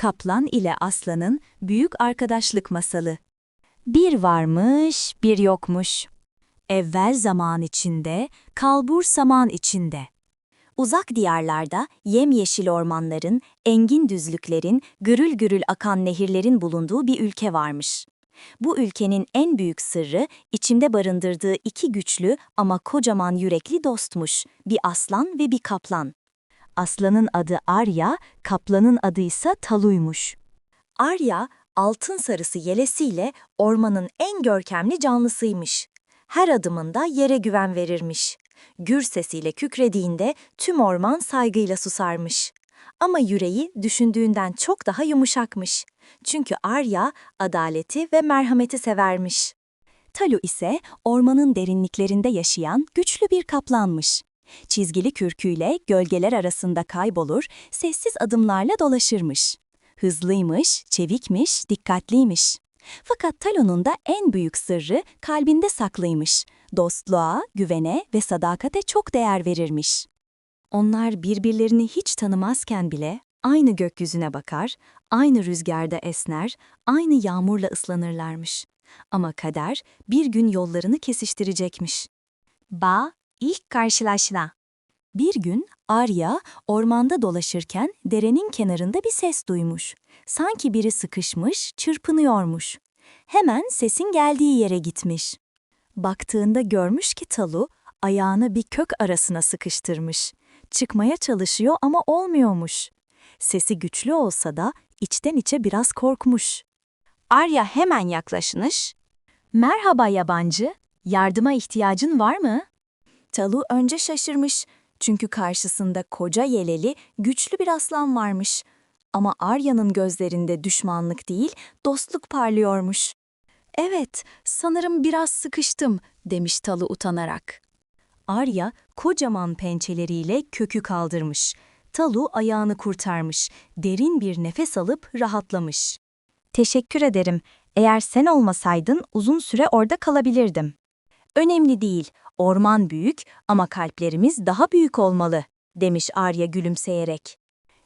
Kaplan ile Aslan'ın büyük arkadaşlık masalı. Bir varmış, bir yokmuş. Evvel zaman içinde, kalbur saman içinde. Uzak diyarlarda yemyeşil ormanların, engin düzlüklerin, gürül gürül akan nehirlerin bulunduğu bir ülke varmış. Bu ülkenin en büyük sırrı içimde barındırdığı iki güçlü ama kocaman yürekli dostmuş, bir aslan ve bir kaplan. Aslanın adı Arya, kaplanın adı ise Talu'ymuş. Arya, altın sarısı yelesiyle ormanın en görkemli canlısıymış. Her adımında yere güven verirmiş. Gür sesiyle kükrediğinde tüm orman saygıyla susarmış. Ama yüreği düşündüğünden çok daha yumuşakmış. Çünkü Arya adaleti ve merhameti severmiş. Talu ise ormanın derinliklerinde yaşayan güçlü bir kaplanmış. Çizgili kürküyle gölgeler arasında kaybolur, sessiz adımlarla dolaşırmış. Hızlıymış, çevikmiş, dikkatliymiş. Fakat Talon'un da en büyük sırrı kalbinde saklıymış. Dostluğa, güvene ve sadakate çok değer verirmiş. Onlar birbirlerini hiç tanımazken bile aynı gökyüzüne bakar, aynı rüzgarda esner, aynı yağmurla ıslanırlarmış. Ama kader bir gün yollarını kesiştirecekmiş. Ba, ilk karşılaşma. Bir gün Arya ormanda dolaşırken derenin kenarında bir ses duymuş. Sanki biri sıkışmış, çırpınıyormuş. Hemen sesin geldiği yere gitmiş. Baktığında görmüş ki Talu ayağını bir kök arasına sıkıştırmış. Çıkmaya çalışıyor ama olmuyormuş. Sesi güçlü olsa da içten içe biraz korkmuş. Arya hemen yaklaşmış. Merhaba yabancı, yardıma ihtiyacın var mı? Talu önce şaşırmış çünkü karşısında koca yeleli, güçlü bir aslan varmış. Ama Arya'nın gözlerinde düşmanlık değil, dostluk parlıyormuş. Evet, sanırım biraz sıkıştım, demiş Talu utanarak. Arya, kocaman pençeleriyle kökü kaldırmış. Talu ayağını kurtarmış, derin bir nefes alıp rahatlamış. Teşekkür ederim. Eğer sen olmasaydın uzun süre orada kalabilirdim. Önemli değil, orman büyük ama kalplerimiz daha büyük olmalı, demiş Arya gülümseyerek.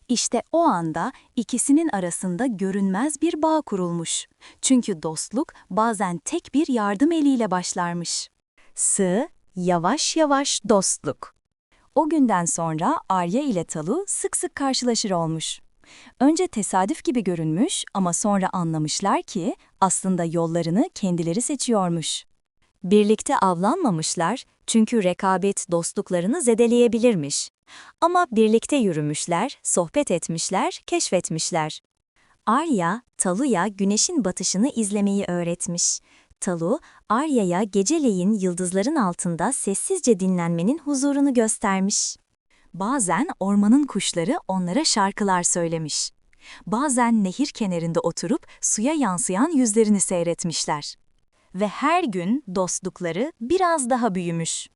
İşte o anda ikisinin arasında görünmez bir bağ kurulmuş. Çünkü dostluk bazen tek bir yardım eliyle başlarmış. Sığ, yavaş yavaş dostluk. O günden sonra Arya ile Talu sık sık karşılaşır olmuş. Önce tesadüf gibi görünmüş ama sonra anlamışlar ki aslında yollarını kendileri seçiyormuş. Birlikte avlanmamışlar çünkü rekabet dostluklarını zedeleyebilirmiş. Ama birlikte yürümüşler, sohbet etmişler, keşfetmişler. Arya, Talu'ya güneşin batışını izlemeyi öğretmiş. Talu, Arya'ya geceleyin yıldızların altında sessizce dinlenmenin huzurunu göstermiş. Bazen ormanın kuşları onlara şarkılar söylemiş. Bazen nehir kenarında oturup suya yansıyan yüzlerini seyretmişler ve her gün dostlukları biraz daha büyümüş.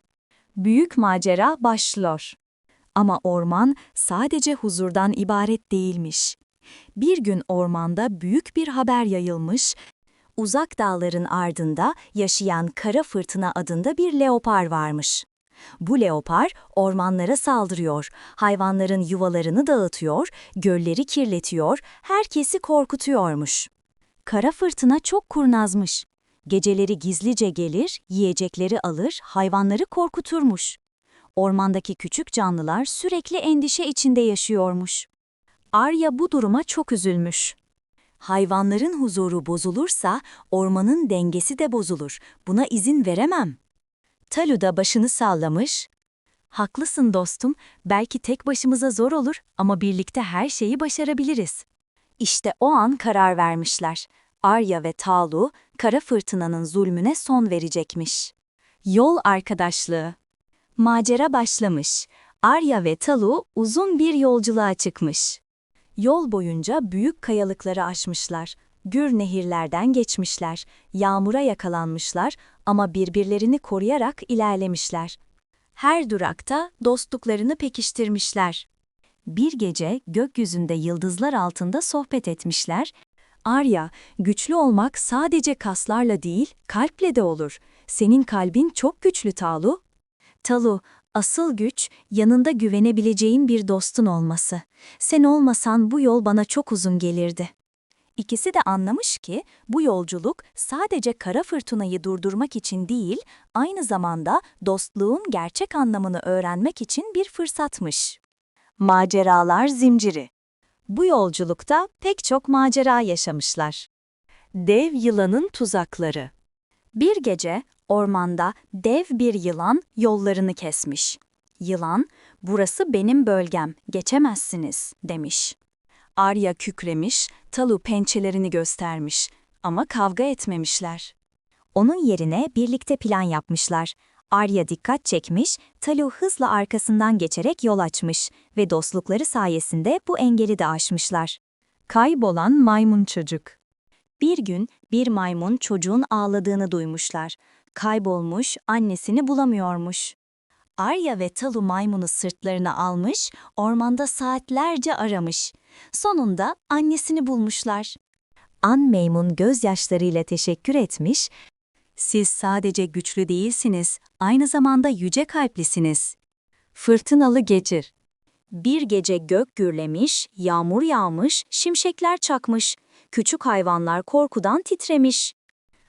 Büyük macera başlıyor. Ama orman sadece huzurdan ibaret değilmiş. Bir gün ormanda büyük bir haber yayılmış, uzak dağların ardında yaşayan kara fırtına adında bir leopar varmış. Bu leopar ormanlara saldırıyor, hayvanların yuvalarını dağıtıyor, gölleri kirletiyor, herkesi korkutuyormuş. Kara fırtına çok kurnazmış. Geceleri gizlice gelir, yiyecekleri alır, hayvanları korkuturmuş. Ormandaki küçük canlılar sürekli endişe içinde yaşıyormuş. Arya bu duruma çok üzülmüş. Hayvanların huzuru bozulursa ormanın dengesi de bozulur. Buna izin veremem. Talu da başını sallamış. Haklısın dostum, belki tek başımıza zor olur ama birlikte her şeyi başarabiliriz. İşte o an karar vermişler. Arya ve Talu, kara fırtınanın zulmüne son verecekmiş. Yol arkadaşlığı. Macera başlamış. Arya ve Talu uzun bir yolculuğa çıkmış. Yol boyunca büyük kayalıkları aşmışlar. Gür nehirlerden geçmişler. Yağmura yakalanmışlar ama birbirlerini koruyarak ilerlemişler. Her durakta dostluklarını pekiştirmişler. Bir gece gökyüzünde yıldızlar altında sohbet etmişler Arya, güçlü olmak sadece kaslarla değil, kalple de olur. Senin kalbin çok güçlü Talu. Talu, Asıl güç, yanında güvenebileceğin bir dostun olması. Sen olmasan bu yol bana çok uzun gelirdi. İkisi de anlamış ki bu yolculuk sadece kara fırtınayı durdurmak için değil, aynı zamanda dostluğun gerçek anlamını öğrenmek için bir fırsatmış. Maceralar zinciri. Bu yolculukta pek çok macera yaşamışlar. Dev yılanın tuzakları. Bir gece ormanda dev bir yılan yollarını kesmiş. Yılan, "Burası benim bölgem, geçemezsiniz." demiş. Arya kükremiş, Talu pençelerini göstermiş ama kavga etmemişler. Onun yerine birlikte plan yapmışlar. Arya dikkat çekmiş, Talu hızla arkasından geçerek yol açmış ve dostlukları sayesinde bu engeli de aşmışlar. Kaybolan maymun çocuk. Bir gün bir maymun çocuğun ağladığını duymuşlar. Kaybolmuş, annesini bulamıyormuş. Arya ve Talu maymunu sırtlarına almış, ormanda saatlerce aramış. Sonunda annesini bulmuşlar. An maymun gözyaşlarıyla teşekkür etmiş, siz sadece güçlü değilsiniz, aynı zamanda yüce kalplisiniz. Fırtınalı gecir. Bir gece gök gürlemiş, yağmur yağmış, şimşekler çakmış. Küçük hayvanlar korkudan titremiş.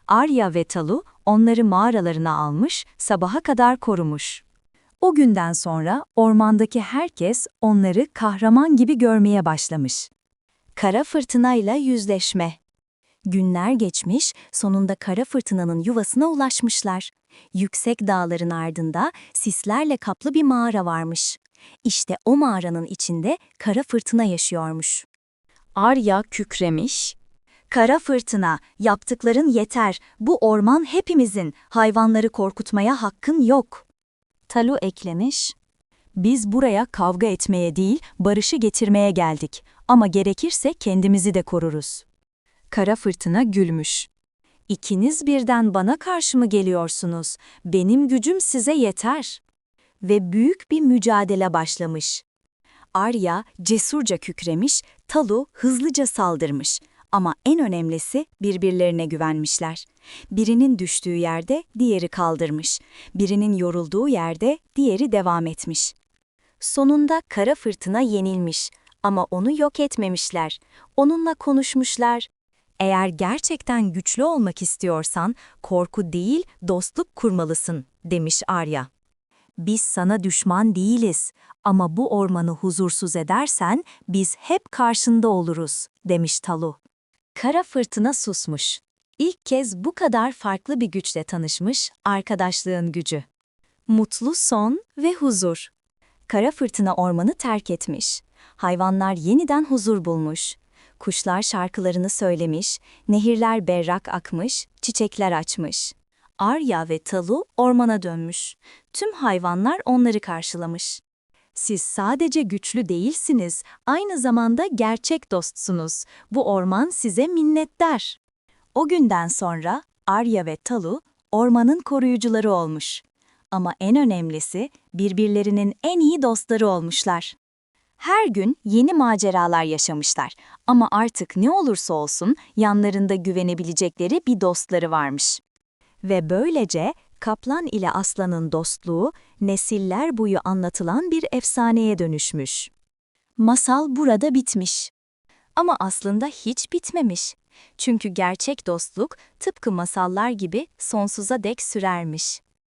Arya ve Talu onları mağaralarına almış, sabaha kadar korumuş. O günden sonra ormandaki herkes onları kahraman gibi görmeye başlamış. Kara fırtınayla yüzleşme. Günler geçmiş, sonunda kara fırtınanın yuvasına ulaşmışlar. Yüksek dağların ardında sislerle kaplı bir mağara varmış. İşte o mağaranın içinde kara fırtına yaşıyormuş. Arya kükremiş. Kara fırtına, yaptıkların yeter. Bu orman hepimizin. Hayvanları korkutmaya hakkın yok. Talu eklemiş. Biz buraya kavga etmeye değil, barışı getirmeye geldik. Ama gerekirse kendimizi de koruruz. Kara fırtına gülmüş. İkiniz birden bana karşı mı geliyorsunuz? Benim gücüm size yeter. Ve büyük bir mücadele başlamış. Arya cesurca kükremiş, Talu hızlıca saldırmış. Ama en önemlisi birbirlerine güvenmişler. Birinin düştüğü yerde diğeri kaldırmış. Birinin yorulduğu yerde diğeri devam etmiş. Sonunda kara fırtına yenilmiş ama onu yok etmemişler. Onunla konuşmuşlar. Eğer gerçekten güçlü olmak istiyorsan korku değil dostluk kurmalısın demiş Arya. Biz sana düşman değiliz ama bu ormanı huzursuz edersen biz hep karşında oluruz demiş Talu. Kara fırtına susmuş. İlk kez bu kadar farklı bir güçle tanışmış arkadaşlığın gücü. Mutlu son ve huzur. Kara fırtına ormanı terk etmiş. Hayvanlar yeniden huzur bulmuş. Kuşlar şarkılarını söylemiş, nehirler berrak akmış, çiçekler açmış. Arya ve Talu ormana dönmüş. Tüm hayvanlar onları karşılamış. Siz sadece güçlü değilsiniz, aynı zamanda gerçek dostsunuz. Bu orman size minnettar. O günden sonra Arya ve Talu ormanın koruyucuları olmuş. Ama en önemlisi birbirlerinin en iyi dostları olmuşlar. Her gün yeni maceralar yaşamışlar ama artık ne olursa olsun yanlarında güvenebilecekleri bir dostları varmış. Ve böylece kaplan ile aslanın dostluğu nesiller boyu anlatılan bir efsaneye dönüşmüş. Masal burada bitmiş. Ama aslında hiç bitmemiş. Çünkü gerçek dostluk tıpkı masallar gibi sonsuza dek sürermiş.